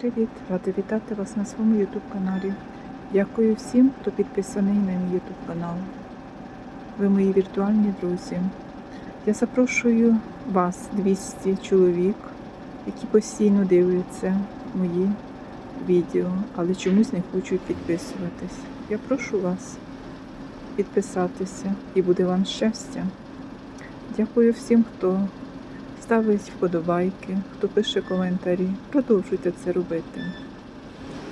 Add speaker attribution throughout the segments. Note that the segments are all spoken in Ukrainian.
Speaker 1: Привіт! Рада вітати вас на своєму YouTube каналі. Дякую всім, хто підписаний на мій YouTube канал. Ви мої віртуальні друзі. Я запрошую вас, 200 чоловік, які постійно дивляться мої відео, але чомусь не хочуть підписуватись. Я прошу вас підписатися і буде вам щастя. Дякую всім, хто ставить вподобайки, хто пише коментарі. Продовжуйте це робити.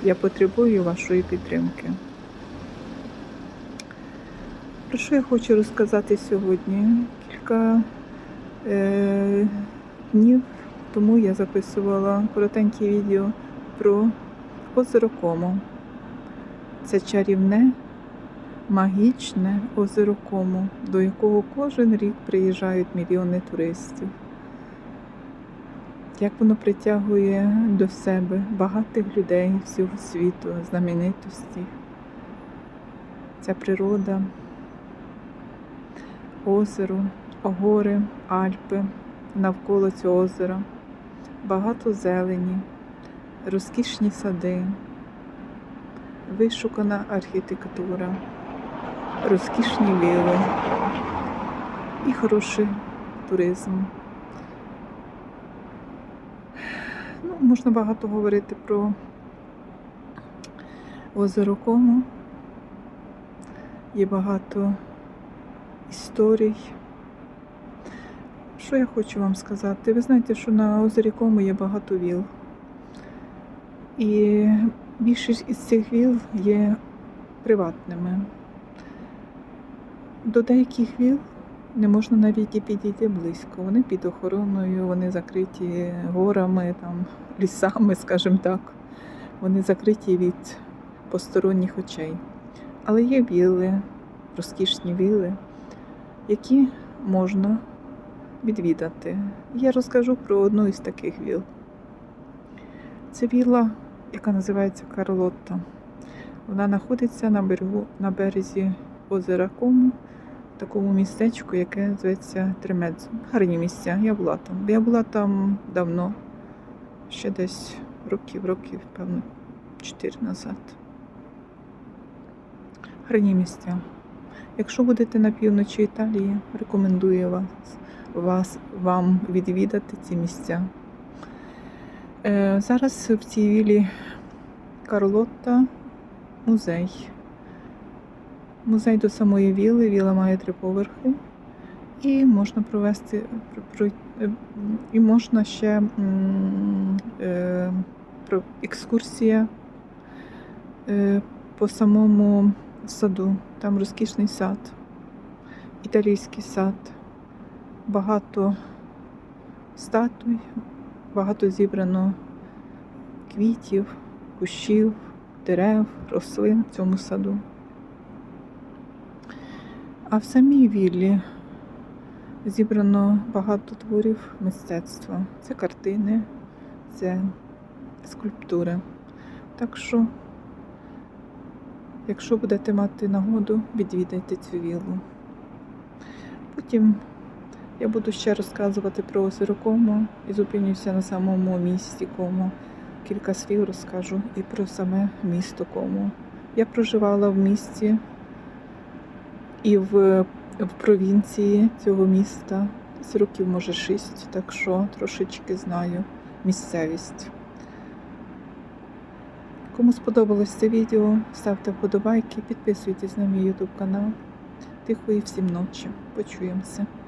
Speaker 1: Я потребую вашої підтримки. Про що я хочу розказати сьогодні? Кілька е, днів тому я записувала коротеньке відео про озеро Комо. Це чарівне, магічне озеро Комо, до якого кожен рік приїжджають мільйони туристів як воно притягує до себе багатих людей всього світу, знаменитості. Ця природа, озеро, гори, Альпи навколо цього озера, багато зелені, розкішні сади, вишукана архітектура, розкішні віли і хороший туризм. Ну, можна багато говорити про озеро Комо. Є багато історій. Що я хочу вам сказати? Ви знаєте, що на озері Комо є багато віл. І більшість із цих віл є приватними. До деяких віл не можна навіть і підійти близько. Вони під охороною, вони закриті горами, там, лісами, скажімо так. Вони закриті від посторонніх очей. Але є віли, розкішні віли, які можна відвідати. Я розкажу про одну із таких віл. Це вілла, яка називається Карлотта. Вона знаходиться на берегу на березі озера Кому такому містечку, яке зветься Тремедзо. Гарні місця. Я була там. Я була там давно, ще десь років, років, певно, 4 назад. Гарні місця. Якщо будете на півночі Італії, рекомендую вас, вас вам відвідати ці місця. Е, зараз в цій вілі Карлотта музей. Музей до самої віли. Віла має три поверхи. І можна провести про- про- і можна ще е, екскурсія е, по самому саду. Там розкішний сад, італійський сад, багато статуй, багато зібрано квітів, кущів, дерев, рослин в цьому саду. А в самій віллі зібрано багато творів мистецтва. Це картини, це скульптури. Так що, якщо будете мати нагоду, відвідайте цю віллу. Потім я буду ще розказувати про озеро Комо і зупинюся на самому місті Комо. Кілька слів розкажу і про саме місто Комо. Я проживала в місті і в, в провінції цього міста з років, може, шість, так що трошечки знаю місцевість. Кому сподобалось це відео, ставте вподобайки, підписуйтесь на мій YouTube канал. Тихої всім ночі. Почуємося.